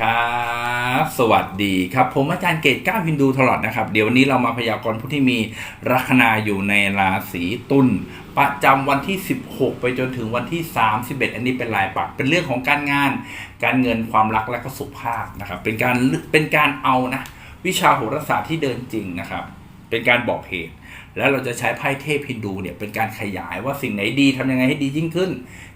ครับสวัสดีครับ ผมอาจารย์เกตก้าวฮินดูตลอดนะครับ เดี๋ยววันนี้เรามาพยากรณ์ผู้ที่มีลัคนาอยู่ในราศีตุลประจำวันที่ 16 ไปจนถึงวันที่ 31 อันนี้เป็นลายปัก เป็นเรื่องของการงาน การเงินความรักและก็สุขภาพนะครับ เป็นการเป็นการเอานะวิชาโหราศาสตร์ที่เดินจริงนะครับ เป็นการบอกเหตุ แล้วเราจะใช้ไพ่เทพฮินดูเนี่ยเป็นการขยายว่าสิ่งไหนดีทำยังไงให้ดียิ่งขึ้น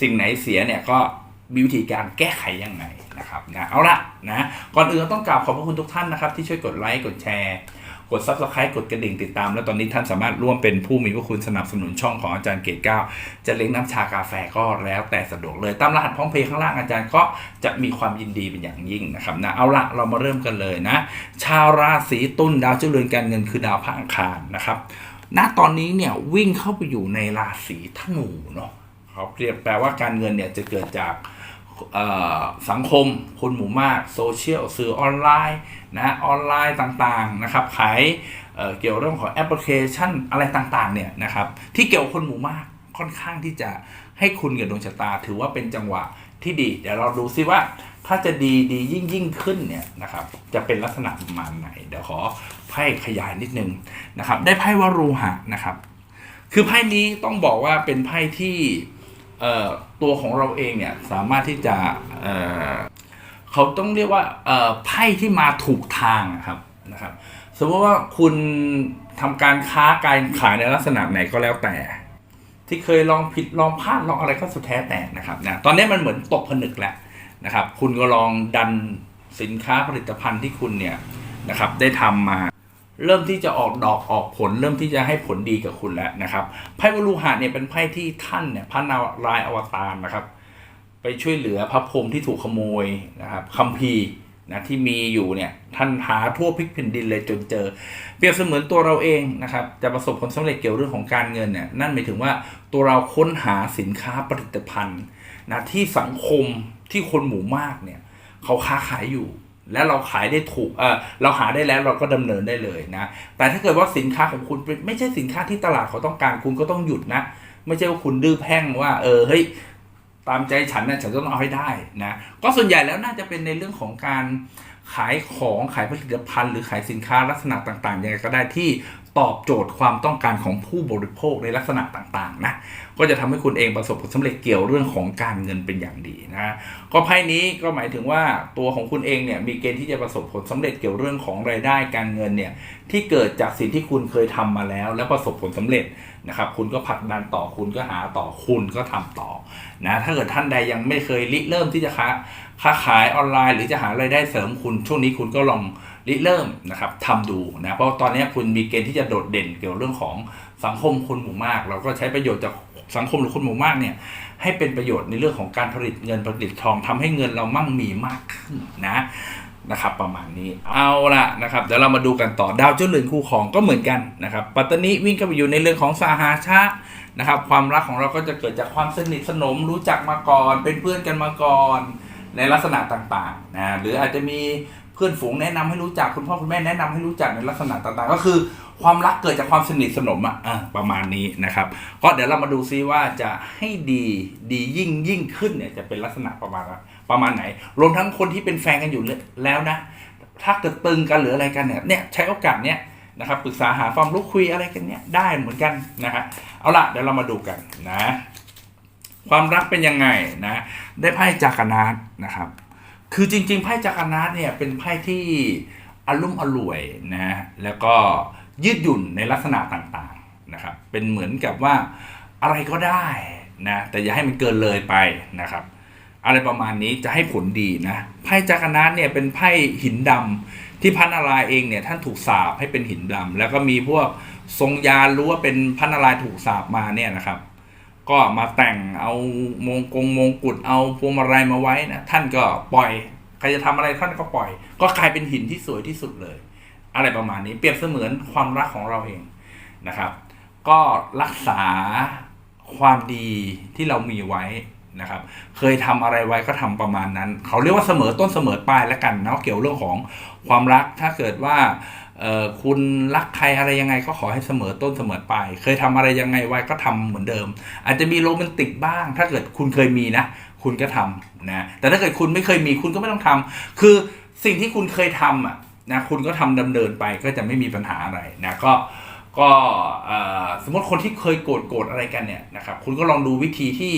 สิ่งไหนเสียเนี่ยก็ มีวิธีการแก้ไขยังไงนะครับนะเอาละนะก่อนอื่นต้องกราบขอบพระคุณทุกท่านนะครับ ที่ช่วยกดไลค์กดแชร์ กด subscribe กดกระดิ่งติดตาม แล้วตอนนี้ท่านสามารถร่วมเป็นผู้มีพระคุณสนับสนุนช่องของอาจารย์เกตเก้าจะเลี้ยงน้ำชากาแฟก็แล้วแต่สะดวกเลยตามรหัสพ้องเพย์ข้างล่างอาจารย์ก็จะมีความยินดีเป็นอย่างยิ่งนะครับนะเอาละเรามาเริ่มกันเลยนะ ชาวราศีตุลดาวเจ้าเรือนการเงินคือดาวพระอังคารนะครับณตอนนี้เนี่ยวิ่งเข้าไปอยู่ในราศีธนูเนาะเขาเรียกแปลว่าการเงินเนี่ยจะเกิดจาก สังคมคนหมู่มากโซเชียลสื่อออนไลน์นะออนไลน์ต่างๆนะครับขายเเกี่ยวเรื่องของแอปพลิเคชันอะไรต่างๆเนี่ยนะครับที่เกี่ยวคนหมู่มากค่อนข้างที่จะให้คุณกับดวงชะตา ถือว่าเป็นจังหวะที่ดี เดี๋ยวเราดูซิว่าถ้าจะดีดียิ่งยิ่งขึ้นเนี่ยนะครับจะเป็นลักษณะประมาณไหน เดี๋ยวขอไพ่ขยายนิดนึงนะครับได้ไพ่วารูหะนะครับคือไพ่นี้ต้องบอกว่าเป็นไพ่ที่ ตัวของเราเองเนี่ยสามารถที่จะเเขาต้องเรียกว่าไพ่ที่มาถูกทางครับนะครับ สมมติว่าคุณทำการค้าการขายในลักษณะไหนก็แล้วแต่ ที่เคยลองผิดลองพลาดลองอะไรก็สุดแท้แต่นะครับนะตอนนี้มันเหมือนตกผนึกแล้วนะครับ คุณก็ลองดันสินค้าผลิตภัณฑ์ที่คุณเนี่ยนะครับได้ทำมา เริ่มที่จะออกดอกออกผล เริ่มที่จะให้ผลดีกับคุณแล้วนะครับไพ่วลูหะเนี่ยเป็นไพ่ที่ท่านเนี่ยพระนารายณ์อวตารนะครับ ไปช่วยเหลือพระพรหมที่ถูกขโมยนะครับคัมภีร์นะที่มีอยู่เนี่ยท่านหาทั่วพลิกแผ่นดินเลยจนเจอ เปรียบเสมือนตัวเราเองนะครับจะประสบผลสำเร็จเกี่ยวเรื่องของการเงินเนี่ยนั่นหมายถึงว่าตัวเราค้นหาสินค้าผลิตภัณฑ์นะที่สังคมที่คนหมู่มากเนี่ยเขาค้าขายอยู่ แล้วเราขายได้ถูกเออเราหาได้แล้วเราก็ดำเนินได้เลยนะ แต่ถ้าเกิดว่าสินค้าของคุณไม่ใช่สินค้าที่ตลาดเขาต้องการคุณก็ต้องหยุดนะ ไม่ใช่ว่าคุณดื้อแพ่งว่า เออเฮ้ยตามใจฉันนะฉันต้องเอาให้ได้นะก็ส่วนใหญ่แล้วน่าจะเป็นในเรื่องของการขายของขายผลิตภัณฑ์หรือขายสินค้าลักษณะต่างๆยังไงก็ได้ที่ ตอบโจทย์ความต้องการของผู้บริโภคในลักษณะต่างๆนะก็จะทำให้คุณเองประสบผลสำเร็จเกี่ยวเรื่องของการเงินเป็นอย่างดีนะก็ไพ่นี้ก็หมายถึงว่าตัวของคุณเองเนี่ยมีเกณฑ์ที่จะประสบผลสำเร็จเกี่ยวเรื่องของรายได้การเงินเนี่ยที่เกิดจากสิ่งที่คุณเคยทำมาแล้ว แล้วประสบผลสำเร็จนะครับคุณก็ผลักดันต่อคุณก็หาต่อคุณก็ทำต่อนะถ้าเกิดท่านใดยังไม่เคยริเริ่มที่จะค้าค้าขายออนไลน์ หรือจะหารายได้เสริมคุณช่วงนี้คุณก็ลอง ริเริ่มนะครับทำดูนะเพราะตอนนี้คุณมีเกณฑ์ที่จะโดดเด่นเกี่ยวเรื่องของสังคมคนหมู่มาก เราก็ใช้ประโยชน์จากสังคมหรือคนหมู่มากเนี่ยให้เป็นประโยชน์ในเรื่องของการผลิตเงินผลิตทองทำให้เงินเรามั่งมีมากขึ้นนะนะครับประมาณนี้เอาละนะครับเดี๋ยวเรามาดูกันต่อดาวเจ้าเรือนคู่ของก็เหมือนกันนะครับปัตตานีวิ่งเข้าไปอยู่ในเรื่องของสาหาชานะครับความรักของเราก็จะเกิดจากความสนิทสนมรู้จักมาก่อน เป็นเพื่อนกันมาก่อนในลักษณะต่างๆนะหรืออาจจะมี พื่อนฝูงแนะนำให้รู้จักคุณพ่อคุณแม่แนะนำให้รู้จักในลักษณะต่างๆ ก็คือความรักเกิดจากความสนิทสนมอะประมาณนี้นะครับ ก็เดี๋ยวเรามาดูซิว่าจะให้ดีดียิ่งยิ่งขึ้นเนี่ยจะเป็นลักษณะประมาณประมาณไหน รวมทั้งคนที่เป็นแฟนกันอยู่แล้วนะ ถ้าเกิดตึงกันหรืออะไรกันเนี่ยเนี่ยใช้โอกาสเนี้ยนะครับปรึกษาหาความรู้คุยอะไรกันเนี่ยได้เหมือนกันนะฮะเอาละเดี๋ยวเรามาดูกันนะ ความรักเป็นยังไงนะ ได้ไพ่จักรนาดนะครับ คือจริง ๆ ไพ่จักรนาดเนี่ยเป็นไพ่ที่อารมณ์อร่วยนะแล้วก็ยืดหยุ่นในลักษณะต่างๆนะครับเป็นเหมือนกับว่าอะไรก็ได้นะแต่อย่าให้มันเกินเลยไปนะครับ อะไรประมาณนี้จะให้ผลดีนะไพ่จักรนาดเนี่ยเป็นไพ่หินดำที่พันนารายเองเนี่ยท่านถูกสาบให้เป็นหินดำแล้วก็มีพวกทรงยารู้ว่าเป็นพันนารายถูกสาบมาเนี่ยนะครับ ก็มาแต่งเอามงกงมงกุฎเอาพวงมาลัยมาไว้นะท่านก็ปล่อยใครจะทำอะไรท่านก็ปล่อย ก็กลายเป็นหินที่สวยที่สุดเลย อะไรประมาณนี้เปรียบเสมือนความรักของเราเองนะครับ ก็รักษาความดีที่เรามีไว้ นะครับ เคยทำอะไรไว้ก็ทำประมาณนั้น เขาเรียกว่าเสมอต้นเสมอปลายแล้วกันเนาะเกี่ยวเรื่องของความรักถ้าเกิดว่าคุณรักใครอะไรยังไงก็ขอให้เสมอต้นเสมอปลายเคยทำอะไรยังไงไว้ก็ทำเหมือนเดิม อาจจะมีโรแมนติกบ้าง ถ้าเกิดคุณเคยมีนะ คุณก็ทำนะแต่ถ้าเกิดคุณไม่เคยมีคุณก็ไม่ต้องทำคือสิ่งที่คุณเคยทำอะนะคุณก็ทำดำเนินไปก็จะไม่มีปัญหาอะไรนะก็ก็สมมติคนที่เคยโกรธโกรธอะไรกันเนี่ยนะครับคุณก็ลองดูวิธีที่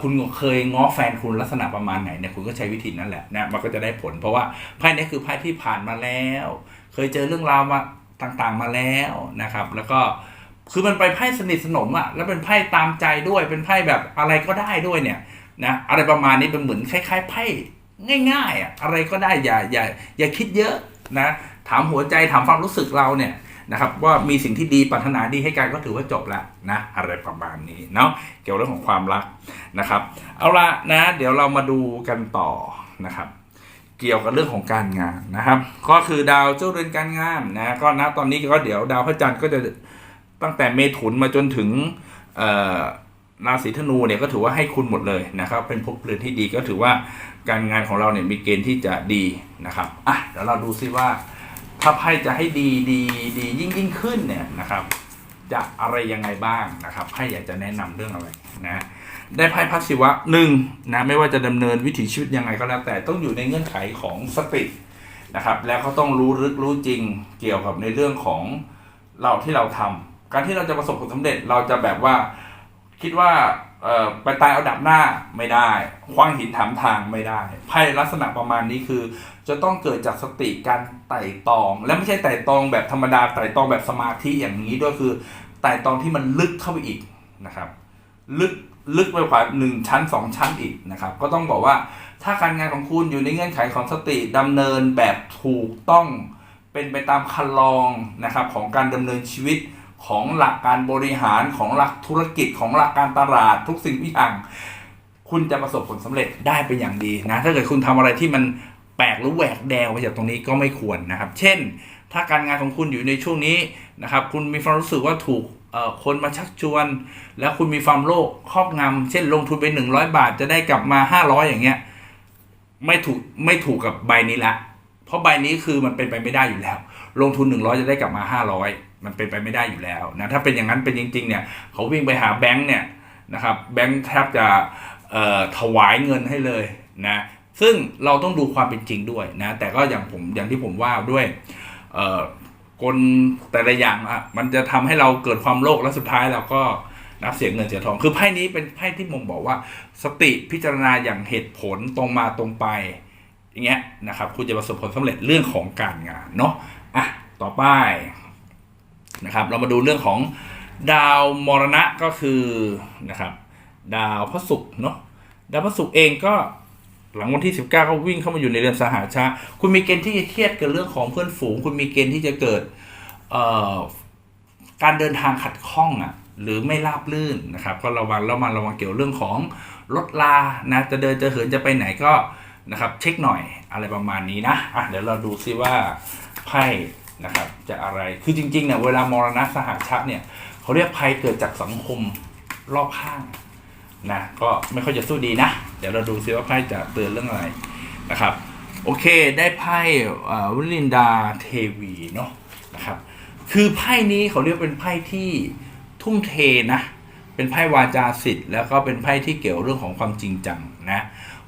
คุณเคยง้อแฟนคุณลักษณะประมาณไหนเนี่ยคุณก็ใช้วิธีนั้นแหละนะมันก็จะได้ผล เพราะว่าไพ่นี้คือไพ่ที่ผ่านมาแล้ว เคยเจอเรื่องราวมาต่างๆมาแล้วนะครับ แล้วก็คือมันไปไพ่สนิทสนมอะ่ะแล้วเป็นไพ่ตามใจด้วยเป็นไพ่แบบอะไรก็ได้ด้วยเนี่ยนะอะไรประมาณนี้เป็นเหมือนคล้าย ๆ ไพ่ง่ายๆอะอะไรก็ได้อย่าอย่าอย่าคิดเยอะนะถามหัวใจถามความรู้สึกเราเนี่ย นะครับว่ามีสิ่งที่ดีปรารถนาดีให้กันก็ถือว่าจบแล้วนะอะไรประมาณนี้เนาะเกี่ยวเรื่องของความรักนะครับ เอาละนะ เดี๋ยวเรามาดูกันต่อนะครับเกี่ยวกับเรื่องของการงานนะครับ ก็คือดาวเจ้าเรือนการงานนะก็นะตอนนี้ก็เดี๋ยวดาวพระจันทร์ก็จะตั้งแต่เมถุนมาจนถึงราศีธนูเนี่ยก็ถือว่าให้คุณหมดเลยนะครับ เป็นภพเรือนที่ดีก็ถือว่าการงานของเราเนี่ยมีเกณฑ์ที่จะดีนะครับอะเดี๋ยวเราดูซิว่า ถ้าไพ่จะให้ดีดีดียิ่งยิ่งขึ้นเนี่ยนะครับ จะอะไรยังไงบ้างนะครับไพ่อยากจะแนะนำเรื่องอะไรนะได้ไพ่พัศิวะหนึ่งนะไม่ว่าจะดำเนินวิถีชีวิตยังไงก็แล้วแต่ต้องอยู่ในเงื่อนไขของสตินะครับ แล้วก็ต้องรู้ลึกรู้จริงเกี่ยวกับในเรื่องของเราที่เราทำการที่เราจะประสบผลสำเร็จเราจะแบบว่า คิดว่าไปตายเอาดับหน้าไม่ได้คว้างหินถามทางไม่ได้ไพ่ลักษณะประมาณนี้คือ จะต้องเกิดจากสติการไต่ตอง และไม่ใช่ไต่ตองแบบธรรมดาไต่ตองแบบสมาธิอย่างนี้ด้วยคือไต่ตองที่มันลึกเข้าไปอีกนะครับ ลึกลึกไปกว่าหนึ่งชั้นสองชั้นอีกนะครับ ก็ต้องบอกว่าถ้าการงานของคุณอยู่ในเงื่อนไขของสติดำเนินแบบถูกต้องเป็นไปตามคันลองนะครับของการดำเนินชีวิต ของหลักการบริหารของหลักธุรกิจของหลักการตลาดทุกสิ่งทุกอย่างคุณจะประสบผลสำเร็จได้เป็นอย่างดีนะ ถ้าเกิดคุณทำอะไรที่มันแปลกหรือแหวกแนวไปจากตรงนี้ก็ไม่ควรนะครับ เช่น ถ้าการงานของคุณอยู่ในช่วงนี้นะครับ คุณมีความรู้สึกว่าถูกคนมาชักชวน แล้วคุณมีความโลภครอบงำเช่นลงทุนไปหนึ่งร้อยบาทจะได้กลับมาห้าร้อยอย่างเงี้ยไม่ถูกไม่ถูกกับใบนี้ละ เพราะใบนี้คือมันเป็นไปไม่ได้อยู่แล้ว ลงทุนหนึ่งร้อยจะได้กลับมาห้าร้อย มันเป็นไปไม่ได้อยู่แล้วนะถ้าเป็นอย่างนั้นเป็นจริงๆเนี่ยเขาวิ่งไปหาแบงค์เนี่ยนะครับแบงค์แทบจะถวายเงินให้เลยนะซึ่งเราต้องดูความเป็นจริงด้วยนะแต่ก็อย่างผมอย่างที่ผมว่าด้วยเอ่อกลแต่ละอย่างอะมันจะทำให้เราเกิดความโลภแล้วสุดท้ายเราก็นับเสียเงินเสียทอง คือไพ่นี้เป็นไพ่ที่มงบอกว่า สติพิจารณาอย่างเหตุผลตรงมาตรงไป อย่างเงี้ยนะครับ คุณจะประสบผลสำเร็จเรื่องของการงานเนาะอะต่อไป นะครับ เรามาดูเรื่องของดาวมรณะก็คือนะครับ ดาวพระศุกร์เนาะดาวพระศุกร์เองก็หลังวันที่ 19ก็วิ่งเข้ามาอยู่ในเรือนสหาชาคุณมีเกณฑ์ที่จะเครียดกับเรื่องของเพื่อนฝูง คุณมีเกณฑ์ที่จะเกิดเอ่อการเดินทางขัดข้องอะหรือไม่ราบลื่นนะครับ ก็ระวังแล้วมาระวังเกี่ยวเรื่องของรถลานะจะเดินจะเหินจะไปไหนก็นะครับ เช็คหน่อยอะไรประมาณนี้นะอะเดี๋ยวเราดูซิว่าไพ่ นะครับจะอะไรคือจริงๆเนี่ยเวลามรณะสหชาติเนี่ยเขาเรียกภัยเกิดจากสังคมรอบข้างนะก็ไม่ค่อยจะสู้ดีนะ เดี๋ยวเราดูซิว่าไพ่จะเตือนเรื่องอะไรนะครับ โอเคได้ไพ่วิลินดาเทวีเนาะนะครับคือไพ่นี้เขาเรียกเป็นไพ่ที่ทุ่มเทนะ เป็นไพ่วาจาสิทธิ์แล้วก็เป็นไพ่ที่เกี่ยวเรื่องของความจริงจังนะ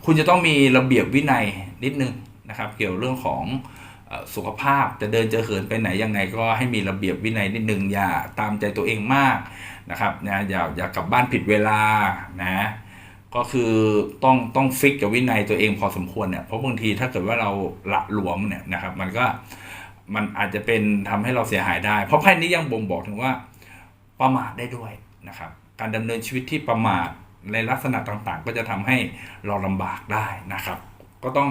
คุณจะต้องมีระเบียบวินัยนิดนึงนะครับ เกี่ยวเรื่องของ สุขภาพจะเดินจะเหินไปไหนยังไงก็ให้มีระเบียบวินัยนิดนึงอย่าตามใจตัวเองมากนะครับนะอย่าอย่ากลับบ้านผิดเวลานะก็คือต้องต้องฟิกกับวินัยตัวเองพอสมควรเนี่ยเพราะบางทีถ้าเกิดว่าเราละหลวมเนี่ยนะครับมันก็มันอาจจะเป็นทำให้เราเสียหายได้ เพราะไพ่นี้ยังบ่งบอกถึงว่าประมาทได้ด้วยนะครับการดำเนินชีวิตที่ประมาทในลักษณะต่างๆ ก็จะทำให้เราลำบากได้นะครับ ก็ต้อง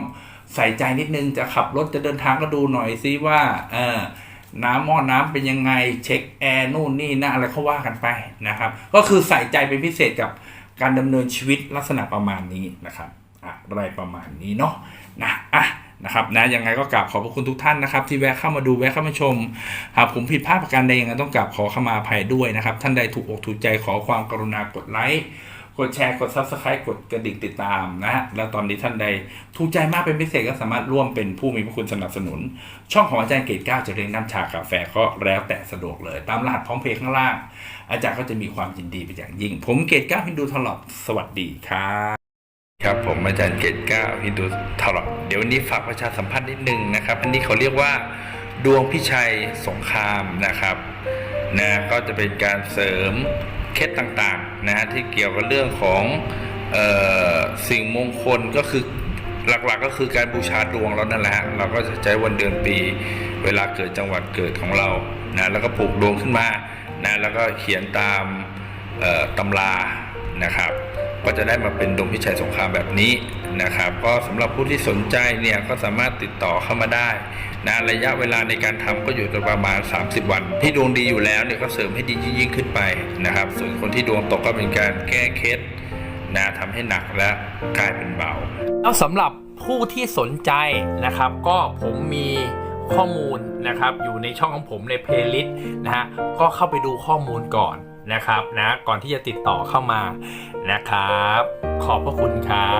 ใส่ใจนิดนึงจะขับรถจะเดินทางก็ดูหน่อยซิว่าเออน้ำหม้อน้ำเป็นยังไงเช็คแอร์นู่นนี่นะอะไรเขาว่ากันไปนะครับ ก็คือใส่ใจเป็นพิเศษกับการดำเนินชีวิตลักษณะประมาณนี้นะครับอะอะไรประมาณนี้เนาะนะอะนะครับนะยังไงก็กราบขอบพระคุณทุกท่านนะครับ ที่แวะเข้ามาดูแวะเข้ามาชม หากผมผิดพลาดประการใดยังไงต้องกราบขอขมาอภัยด้วยนะครับ ท่านใดถูกอกถูกใจขอความกรุณากดไลค์ กดแชร์ กด Subscribe กดกระดิ่งติดตามนะฮะ แล้วตอนนี้ท่านใดถูกใจมากเป็นพิเศษก็สามารถร่วมเป็นผู้มีพระคุณสนับสนุน ช่องของอาจารย์เกตก้าจะเรียนน้ำชากาแฟก็แล้วแต่สะดวกเลย ตามรหัสพร้อมเพย์ข้างล่าง อาจารย์ก็จะมีความยินดีเป็นอย่างยิ่ง ผมเกตก้าพินดูทลอดสวัสดีครับครับผมอาจารย์เกตก้าวฮินดูทอลเดี๋ยววันนี้ฝากประชาสัมพันธ์นิดนึงนะครับ อันนี้เขาเรียกว่าดวงพิชัยสงครามนะครับนะก็จะเป็นการเสริมเคล็ดต่างๆ นะฮะที่เกี่ยวกับเรื่องของออสิ่งมงคลก็คือหลักๆก็คือการบูชาดวงเรานั่นแหละฮะเราก็จะใช้วันเดือนปี เวลาเกิดจังหวัดเกิดของเรานะแล้วก็ปลูกดวงขึ้นมานะแล้วก็เขียนตามตำรานะครับก็จะได้มาเป็นดวงพิชัยสงครามแบบนี้นะครับ ก็สำหรับผู้ที่สนใจเนี่ยก็สามารถติดต่อเข้ามาได้ นะระยะเวลาในการทำก็อยู่ประมาณ 30 วัน ที่ดวงดีอยู่แล้วเนี่ยก็เสริมให้ดียิ่งขึ้นไปนะครับ ส่วนคนที่ดวงตกก็เป็นการแก้เคล็ดนะทำให้หนักและกลายเป็นเบาแล้วสำหรับผู้ที่สนใจนะครับ ก็ผมมีข้อมูลนะครับ อยู่ในช่องของผมในเพลย์ลิสต์นะฮะก็เข้าไปดูข้อมูลก่อนนะครับนะก่อนที่จะติดต่อเข้ามานะครับ ขอบพระคุณครับ